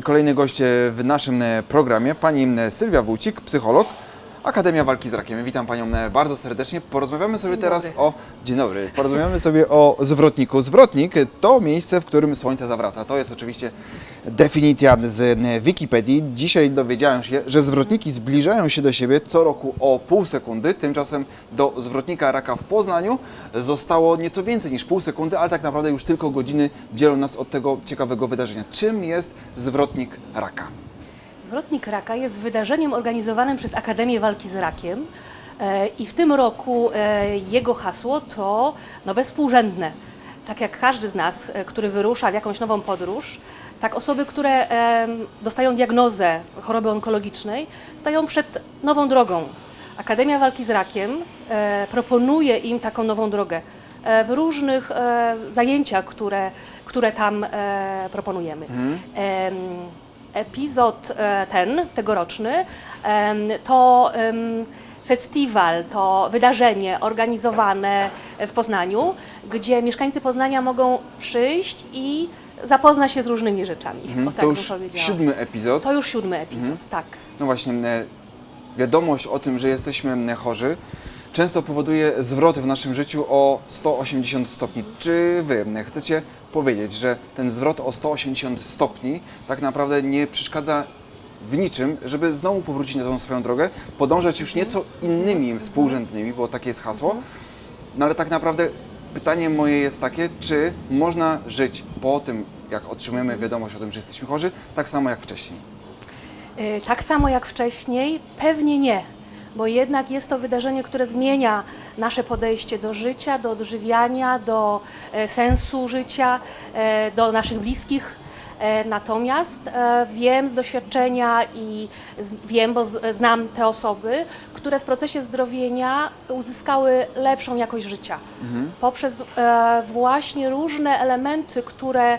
I kolejny gość e, w naszym e, programie, pani e, Sylwia Wójcik, psycholog, Akademia Walki z Rakiem. Witam Panią e, bardzo serdecznie. Porozmawiamy sobie teraz o... Dzień dobry. Porozmawiamy sobie o zwrotniku. Zwrotnik to miejsce, w którym słońce zawraca. To jest oczywiście definicja z e, Wikipedii. Dzisiaj dowiedziałem się, że zwrotniki zbliżają się do siebie co roku o pół sekundy. Tymczasem do zwrotnika raka w Poznaniu zostało nieco więcej niż pół sekundy, ale tak naprawdę już tylko godziny dzielą nas od tego ciekawego wydarzenia. Czym jest zwrotnik raka? Zwrotnik Raka jest wydarzeniem organizowanym przez Akademię Walki z Rakiem e, i w tym roku e, jego hasło to nowe współrzędne. Tak jak każdy z nas, e, który wyrusza w jakąś nową podróż, tak osoby, które dostają diagnozę choroby onkologicznej, stają przed nową drogą. Akademia Walki z Rakiem proponuje im taką nową drogę w różnych zajęciach, które, które tam proponujemy. Em, epizod e, ten, tegoroczny, to festiwal, to wydarzenie organizowane w Poznaniu, gdzie mieszkańcy Poznania mogą przyjść i zapoznać się z różnymi rzeczami. Mhm, O, tak to już siódmy epizod. To już siódmy epizod, tak. No właśnie, e, wiadomość o tym, że jesteśmy e, chorzy, często powoduje zwroty w naszym życiu o 180 stopni. Czy wy chcecie powiedzieć, że ten zwrot o 180 stopni tak naprawdę nie przeszkadza w niczym, żeby znowu powrócić na tą swoją drogę, podążać już nieco innymi współrzędnymi, bo takie jest hasło, no ale tak naprawdę pytanie moje jest takie, czy można żyć po tym, jak otrzymujemy wiadomość o tym, że jesteśmy chorzy, tak samo jak wcześniej? Y, Tak samo jak wcześniej? Pewnie nie, bo jednak jest to wydarzenie, które zmienia nasze podejście do życia, do odżywiania, do e, sensu życia, e, do naszych bliskich. E, Natomiast wiem z doświadczenia i wiem, bo znam te osoby, które w procesie zdrowienia uzyskały lepszą jakość życia poprzez e, właśnie różne elementy, które,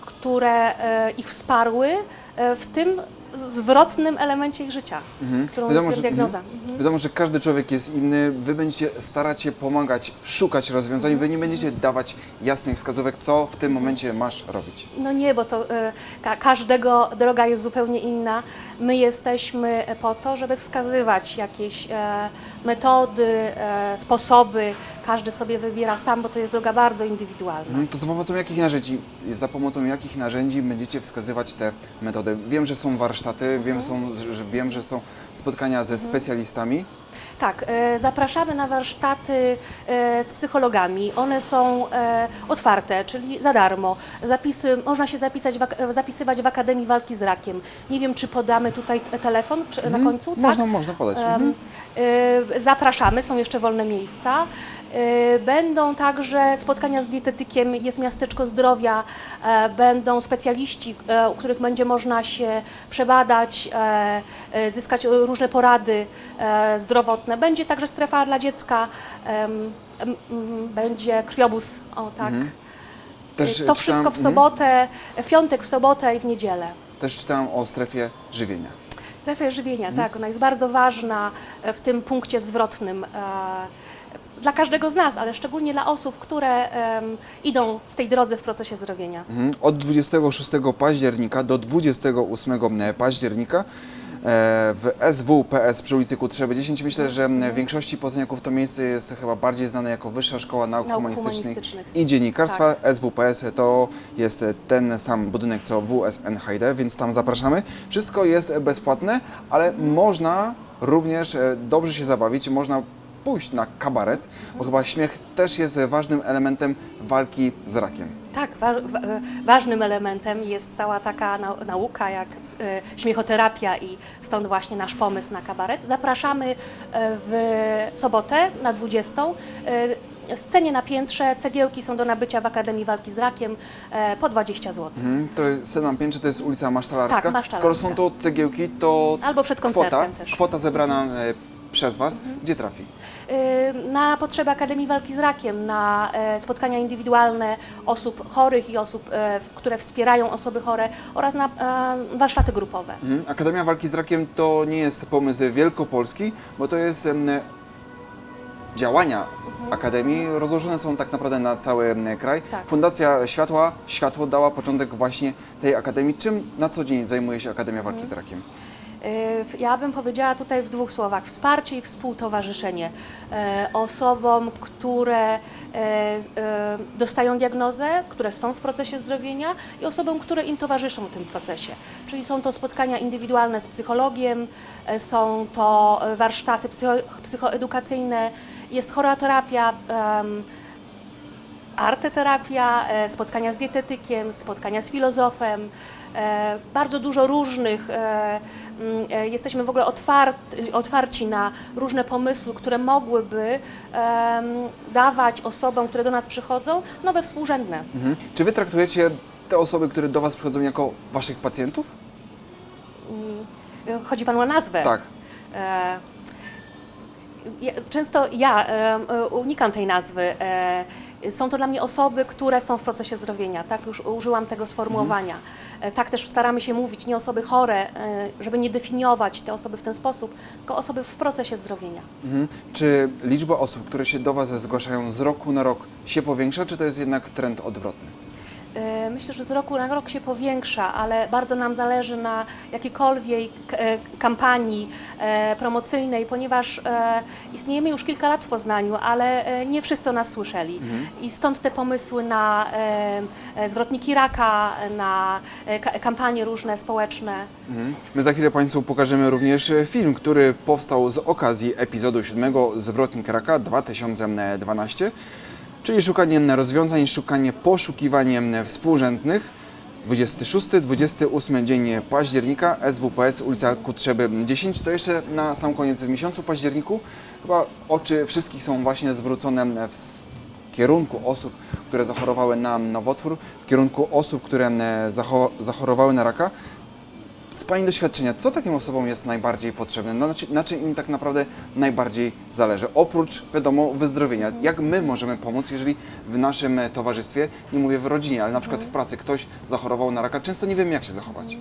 które ich wsparły w tym zwrotnym elemencie ich życia, którą jest że, diagnoza. mhm. wiadomo, że każdy człowiek jest inny. Wy będziecie starać się pomagać, szukać rozwiązań. Wy nie będziecie dawać jasnych wskazówek, co w tym momencie masz robić. No nie, bo to e, ka każdego droga jest zupełnie inna. My jesteśmy po to, żeby wskazywać jakieś e, metody, e, sposoby. Każdy sobie wybiera sam, bo to jest droga bardzo indywidualna. Mhm, To za pomocą jakich narzędzi, za pomocą jakich narzędzi będziecie wskazywać te metody? Wiem, że są warsztaty, wiem, są, że, wiem, że są spotkania ze specjalistami. Tak, e, zapraszamy na warsztaty e, z psychologami. One są e, otwarte, czyli za darmo. Zapisy, można się zapisać zapisywać w Akademii Walki z Rakiem. Nie wiem, czy podamy tutaj te- telefon czy na końcu. Można, tak? można podać. Mhm. Zapraszamy, są jeszcze wolne miejsca. E, Będą także spotkania z dietetykiem, jest miasteczko zdrowia, e, będą specjaliści, e, u których będzie można się przebadać, zyskać różne porady zdrowotne. Będzie także strefa dla dziecka, em, będzie krwiobóz, o tak. Też to wszystko w mhm. sobotę, w piątek, w sobotę i w niedzielę. Też czytałem o strefie żywienia. Strefa żywienia, tak, ona jest bardzo ważna w tym punkcie zwrotnym dla każdego z nas, ale szczególnie dla osób, które em, idą w tej drodze w procesie zdrowienia. Mhm. Od 26 października do 28 października e, w SWPS przy ulicy Kutrzewy 10. Myślę, że Mhm. w większości poznańków to miejsce jest chyba bardziej znane jako Wyższa Szkoła Nauk, Nauk Humanistycznych, Humanistycznych. i Dziennikarstwa. SWPS to jest ten sam budynek co WSNHD, więc tam zapraszamy. Wszystko jest bezpłatne, ale Mhm. można również e, dobrze się zabawić, można pójść na kabaret, bo chyba śmiech też jest ważnym elementem walki z rakiem. Tak, wa wa ważnym elementem jest cała taka nau nauka jak e, śmiechoterapia i stąd właśnie nasz pomysł na kabaret. Zapraszamy e, w sobotę na 20. E, Scenie na piętrze, cegiełki są do nabycia w Akademii Walki z Rakiem e, po 20 zł. Mhm, To jest Senam Piętrze, to jest ulica Masztalarska. Tak, Masztalarska. Skoro są to cegiełki, to Albo przed kwota, koncertem też. kwota zebrana e, przez Was, gdzie trafi? Y, na potrzeby Akademii Walki z Rakiem, na e, spotkania indywidualne osób chorych i osób, e, które wspierają osoby chore oraz na e, warsztaty grupowe. Mhm. Akademia Walki z Rakiem to nie jest pomysł wielkopolski, bo to jest działania Akademii rozłożone są tak naprawdę na cały kraj. Tak. Fundacja Światła, Światło dała początek właśnie tej Akademii. Czym na co dzień zajmuje się Akademia Walki z Rakiem? W- Ja bym powiedziała tutaj w dwóch słowach: wsparcie i współtowarzyszenie e, osobom, które e, dostają diagnozę, które są w procesie zdrowienia i osobom, które im towarzyszą w tym procesie. Czyli są to spotkania indywidualne z psychologiem, są to warsztaty psycho, psychoedukacyjne, jest choreoterapia. Arteterapia, e, spotkania z dietetykiem, spotkania z filozofem, e, bardzo dużo różnych. e, mm, Jesteśmy w ogóle otwarci, otwarci na różne pomysły, które mogłyby dawać osobom, które do nas przychodzą, nowe współrzędne. Mhm. Czy wy traktujecie te osoby, które do was przychodzą jako waszych pacjentów? E, Chodzi Panu o nazwę? Tak. Często ja unikam tej nazwy. Są to dla mnie osoby, które są w procesie zdrowienia. Tak już użyłam tego sformułowania. E, Tak też staramy się mówić, nie osoby chore, e, żeby nie definiować te osoby w ten sposób, tylko osoby w procesie zdrowienia. Mhm. Czy liczba osób, które się do was zgłaszają z roku na rok się powiększa, czy to jest jednak trend odwrotny? E, Myślę, że z roku na rok się powiększa, ale bardzo nam zależy na jakiejkolwiek e, kampanii e, promocyjnej, ponieważ istniejemy już kilka lat w Poznaniu, ale nie wszyscy o nas słyszeli. I stąd te pomysły na zwrotniki raka, na ka- kampanie różne społeczne. Mhm. My za chwilę Państwu pokażemy również film, który powstał z okazji epizodu 7 Zwrotnik Raka 2012, czyli szukanie rozwiązań, szukanie, poszukiwanie współrzędnych. 26-28 dzień października, SWPS, ulica Kutrzeby 10. To jeszcze na sam koniec w miesiącu październiku chyba oczy wszystkich są właśnie zwrócone w kierunku osób, które zachorowały na nowotwór, w kierunku osób, które e, zacho- zachorowały na raka. Z Pani doświadczenia, co takim osobom jest najbardziej potrzebne? Na, czy- na czym im tak naprawdę najbardziej zależy? Oprócz, wiadomo, wyzdrowienia. Jak my możemy pomóc, jeżeli w naszym towarzystwie, nie mówię w rodzinie, ale na przykład w pracy ktoś zachorował na raka, często nie wiemy, jak się zachować.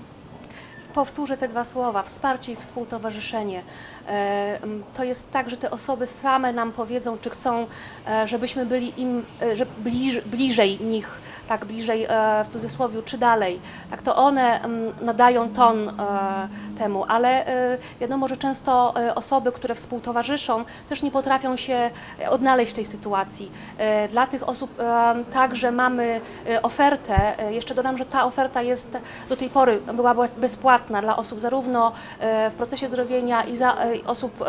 Powtórzę te dwa słowa: wsparcie i współtowarzyszenie. E, To jest tak, że te osoby same nam powiedzą, czy chcą, e, żebyśmy byli im e, że bliż, bliżej nich, tak bliżej w cudzysłowie, czy dalej. Tak to one nadają ton temu, ale wiadomo, że często osoby, które współtowarzyszą, też nie potrafią się odnaleźć w tej sytuacji. Dla tych osób także mamy ofertę. Jeszcze dodam, że ta oferta jest do tej pory była bez- dla osób zarówno e, w procesie zdrowienia i za, e, osób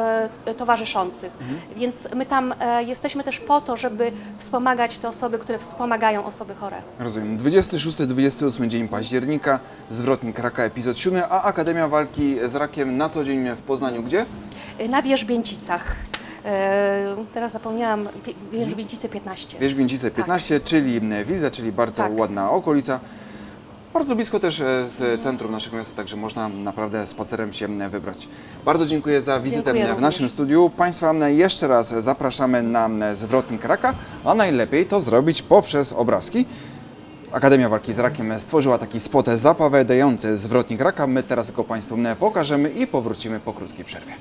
e, towarzyszących. Więc my tam jesteśmy też po to, żeby wspomagać te osoby, które wspomagają osoby chore. Rozumiem. 26-28 dzień października, zwrotnik raka, epizod 7, a Akademia Walki z Rakiem na co dzień w Poznaniu gdzie? Na Wierzbięcicach. Teraz zapomniałam, Wi- Wierzbięcice 15. Wierzbięcice 15, czyli Wilda, czyli bardzo Tak. ładna okolica. Bardzo blisko też e, z centrum naszego miasta, także można naprawdę spacerem się e, wybrać. Bardzo dziękuję za wizytę Dziękuję w również. naszym studiu. Państwa e, jeszcze raz zapraszamy na e, zwrotnik raka, a najlepiej to zrobić poprzez obrazki. Akademia Walki z Rakiem stworzyła taki spot zapowiadający zwrotnik raka. My teraz go Państwu e, pokażemy i powrócimy po krótkiej przerwie.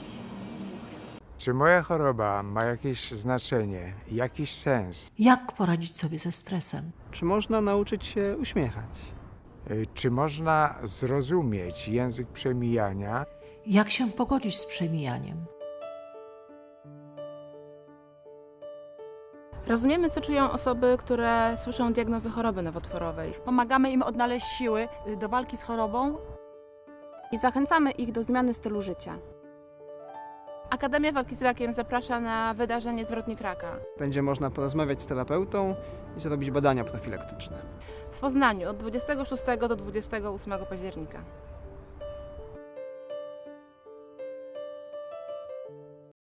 Czy moja choroba ma jakieś znaczenie, jakiś sens? Jak poradzić sobie ze stresem? Czy można nauczyć się uśmiechać? Y, Czy można zrozumieć język przemijania? Jak się pogodzić z przemijaniem? Rozumiemy, co czują osoby, które słyszą diagnozę choroby nowotworowej. Pomagamy im odnaleźć siły y, do walki z chorobą. i zachęcamy ich do zmiany stylu życia. Akademia Walki z Rakiem zaprasza na wydarzenie Zwrotnik Raka Będzie można porozmawiać z terapeutą i zrobić badania profilaktyczne. w Poznaniu od 26 do 28 października.